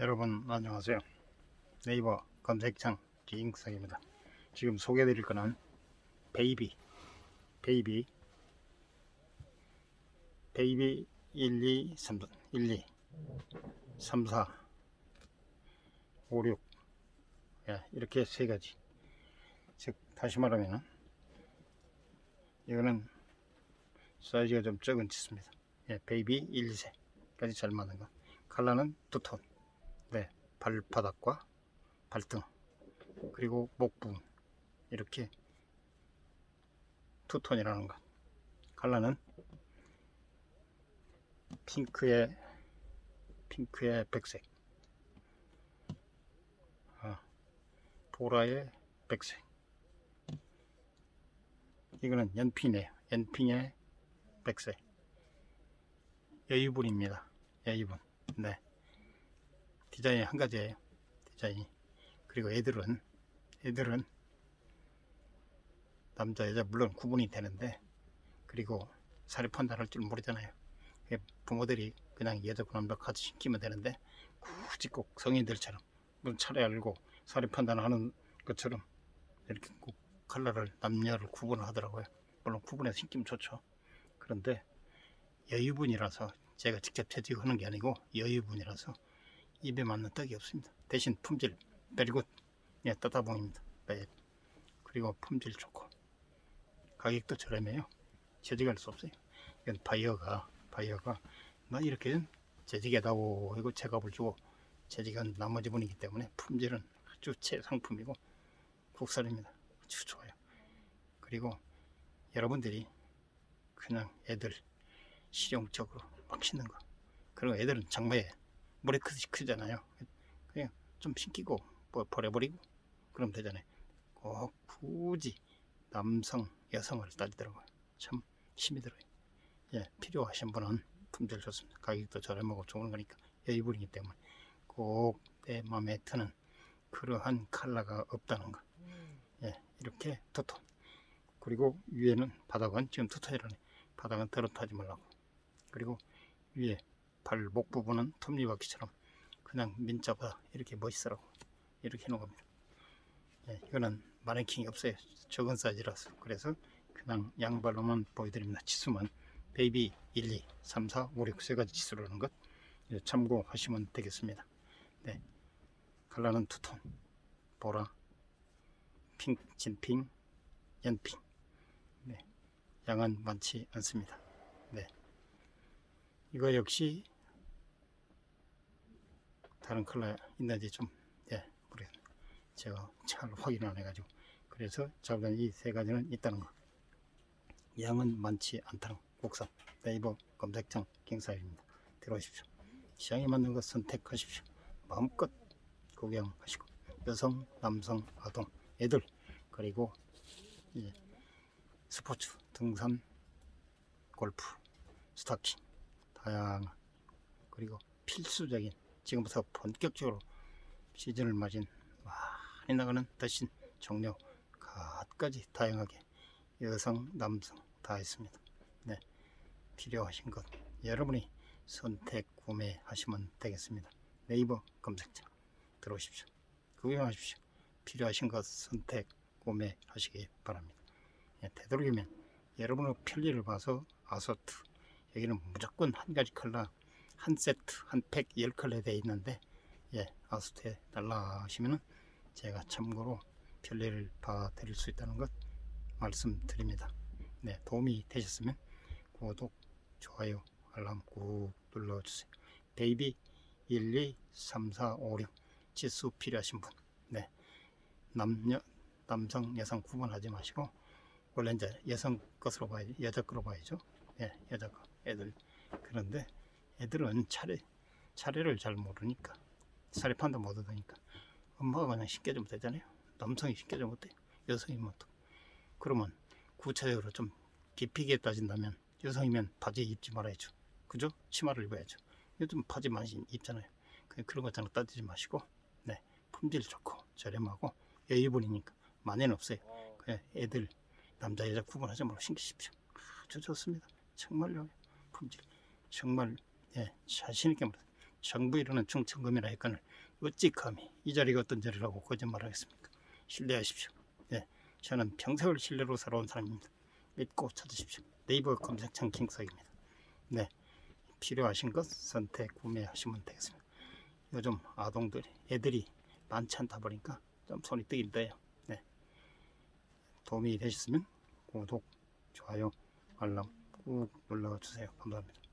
여러분 안녕하세요. 네이버 검색창 기인석입니다. 지금 소개해드릴 거는 베이비 베이비 베이비 1, 2, 3, 1, 2, 3, 4, 5, 6 예, 이렇게 세 가지. 즉 다시 말하면 이거는 사이즈가 좀 적은 치수입니다. 예, 베이비 1, 2세까지 잘 맞는 거. 칼라는 두톤. 네, 발바닥과 발등 그리고 목 부분 이렇게 투톤이라는 것. 칼라는 핑크에 핑크에 백색. 아, 보라에 백색. 이거는 연핀이에요 연핀에 백색. 여유분입니다. 여유분. 네 디자인이 한 가지예요. 디자인이. 그리고 애들은 애들은 남자 여자 물론 구분이 되는데 그리고 사리 판단할 줄 모르잖아요. 그 부모들이 그냥 여자고 남자 같이 시키면 되는데 굳이 꼭 성인들처럼 무슨 차례 알고 사리 판단하는 것처럼 이렇게 꼭 컬러를 남녀를 구분을 하더라고요. 물론 구분해서 신기면 좋죠. 그런데 여유분이라서 제가 직접 채찍하는 게 아니고 여유분이라서 입에 맞는 떡이 없습니다. 대신 품질 베리굿 예, 따다봉입니다. 네. 그리고 품질 좋고 가격도 저렴해요. 재직할 수 없어요. 이건 바이어가 바이어가 나 이렇게 재직에다고 이거 제값을 주고 재직한 나머지 분이기 때문에 품질은 아주 최상품이고 국산입니다. 아주 좋아요. 그리고 여러분들이 그냥 애들 실용적으로 막 신는 거 그리고 애들은 장마에 물에 크듯이 크잖아요. 그냥 좀 신기고 뭐 버려버리고 그러면 되잖아요. 꼭 굳이 남성, 여성을 따지더라고요. 참 힘이 들어요. 예, 필요하신 분은 품질 좋습니다. 가격도 저렴하고 좋은 거니까 여유분이기 때문에 꼭 내 마음에 드는 그러한 컬러가 없다는 거. 예, 이렇게 투톤. 그리고 위에는 바닥은 지금 투톤이라네. 바닥은 더럽하지 말라고. 그리고 위에 발목 부분은 톱니바퀴처럼 그냥 민자보다 이렇게 멋있으라고 이렇게 해놓은 겁니다. 예, 이거는 마네킹이 없어요. 적은 사이즈라서 그래서 그냥 양발로만 보여드립니다. 치수만 베이비 1, 2, 3, 4, 5, 6 세 가지 치수라는 것 예, 참고하시면 되겠습니다. 네, 컬러는 투톤, 보라, 핑, 진핑, 연핑. 네, 양은 많지 않습니다. 네. 이거 역시 다른 컬러 있는지 좀 예, 모르겠네요. 제가 잘 확인 안 해가지고 그래서 잡은 이 세 가지는 있다는 거. 양은 많지 않다는 거. 국산 네이버 검색창 경사입니다. 들어오십시오. 시장에 맞는 것 선택하십시오. 마음껏 구경하시고 여성, 남성, 아동, 애들 그리고 예, 스포츠, 등산, 골프, 스타킹 다양한 그리고 필수적인 지금부터 본격적으로 시즌을 맞은 많이 나가는 더신 종류 갖가지 다양하게 여성 남성 다 있습니다. 네, 필요하신 것 여러분이 선택 구매하시면 되겠습니다. 네이버 검색창 들어오십시오. 구경하십시오. 필요하신 것 선택 구매하시기 바랍니다. 예, 되도록이면 여러분의 편리를 봐서 아소트 여기는 무조건 한 가지 컬러 한 세트 한 팩 10컬러 되어 있는데 예 아스트에 달라 하시면은 제가 참고로 편리를 봐 드릴 수 있다는 것 말씀드립니다. 네 도움이 되셨으면 구독 좋아요 알람 꾹 눌러주세요. 베이비 1 2 3 4 5 6 지수 필요하신 분 네. 남녀 남성 여성 구분하지 마시고 원래 이제 여성 것으로 봐야지 여자 거로 봐야죠. 예 여자 거 애들. 그런데 애들은 차례 차례를 잘 모르니까 차례 판단 못 하니까. 엄마가 그냥 시켜주면 되잖아요. 남성이 시켜주면 어때요 여성이면 또. 그러면 구체적으로 좀 깊이 있게 따진다면 여성이면 바지 입지 말아야죠. 그죠? 치마를 입어야죠. 요즘 바지 많이 입잖아요. 그냥 그런 것처럼 따지지 마시고 네 품질 좋고 저렴하고 여유분이니까 만에는 없어요. 그냥 애들 남자 여자 구분하지 말고 신기십시오. 아주 좋습니다. 정말요. 품질. 정말 예, 자신 있게 말해 정부이르는 충청금이라 했거늘 어찌 감히 이 자리가 어떤 자리라고 거짓말하겠습니까? 신뢰하십시오. 예, 저는 평생을 신뢰로 살아온 사람입니다. 믿고 찾으십시오. 네이버 검색창 킹석입니다. 네, 필요하신 것 선택 구매하시면 되겠습니다. 요즘 아동들 애들이 많지 않다 보니까 좀 손이 뜨긴 떠요. 네, 도움이 되셨으면 구독, 좋아요, 알람 꾹 눌러주세요. 감사합니다.